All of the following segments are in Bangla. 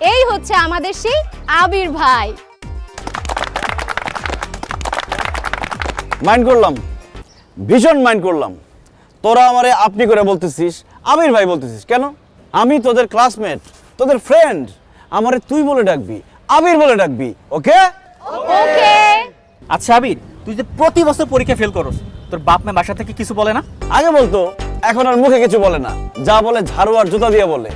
এই হচ্ছে আমাদের সেই আবির ভাই। মাইন্ড করলাম। ভীষণ মাইন্ড করলাম। তোরা আমারে আপনি করে বলতেছিস আমির ভাই বলতেছিস কেন? আমি তোদের ক্লাসমেট তোদের ফ্রেন্ড আমারে তুই বলে ডাকবি আবির বলে ডাকবি ওকে ওকে আচ্ছা আবির তুই যে প্রতি বছর পরীক্ষা ফেল করস তোর বাপ মা বাসা থেকে কিছু বলে না? আগে বলতো এখন আর মুখে কিছু বলে না। যা বলে ঝাড়ু আর জুতা দিয়ে বলে।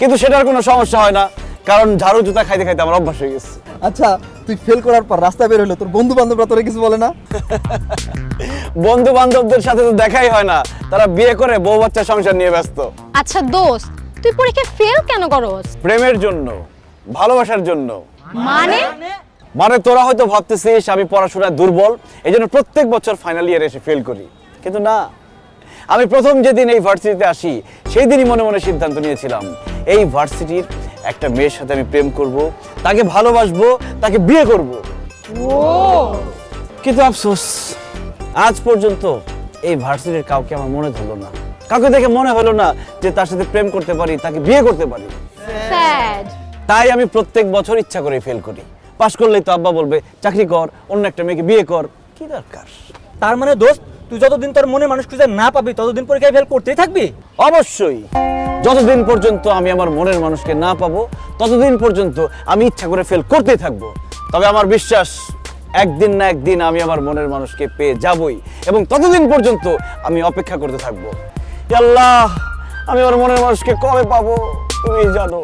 কিন্তু সেটার কোনো সমস্যা হয় না কারণ ঝাড়ু জুতা খাইতে খাইতে আমার অভ্যাস হয়ে গেছে। আচ্ছা তুই ফেল করার পর রাস্তায় বের হলো তোর বন্ধু বান্ধবরা তোরে কিছু বলে না? বন্ধু বান্ধবদের সাথে তো দেখাই হয় না তারা বিয়ে করে বউ বাচ্চা সংসার নিয়ে ব্যস্ত। আচ্ছা দোস্ত তুই পরীক্ষায় ফেল কেন করস? প্রেমের জন্য ভালোবাসার জন্য। মানে? মানে তোরা হয়তো ভাবতেছিস আমি পড়াশোনায় দুর্বল এই জন্য প্রত্যেক বছর ফাইনাল ইয়ারে এসে ফেল করি। কিন্তু না আমি প্রথম যেদিন এই ভার্সিটিতে আসি সেই দিনই মনে মনে সিদ্ধান্ত নিয়েছিলাম এই ভার্সিটির একটা মেয়ের সাথে আমি প্রেম করব তাকে ভালোবাসবো তাকে বিয়ে করব। কিন্তু আফসোস আজ পর্যন্ত এই ভার্সিটির কাউকে আমার মনে ধরলো না। কাউকে দেখে মনে হলো না যে তার সাথে প্রেম করতে পারি তাকে বিয়ে করতে পারি। তাই আমি প্রত্যেক বছর ইচ্ছা করে ফেল করি। পাশ করলেই তো আব্বা বলবে চাকরি কর অন্য একটা মেয়েকে বিয়ে কর। কি দরকার? তার মানে দোস্ত তুই যতদিন তোর মনে মানুষ খুঁজে না পাবি, ততদিন পরীক্ষায় ফেল করতেই থাকবি? অবশ্যই। যতদিন পর্যন্ত আমি আমার মনের মানুষকে না পাবো, ততদিন পর্যন্ত আমি ইচ্ছা করে ফেল করতেই থাকব। তবে আমার বিশ্বাস, একদিন না একদিন আমি আমার মনের মানুষকে পেয়ে যাবই এবং ততদিন পর্যন্ত আমি অপেক্ষা করতে থাকব। আল্লাহ, আমি আমার মনের মানুষকে কবে পাবো? তুমি জানো।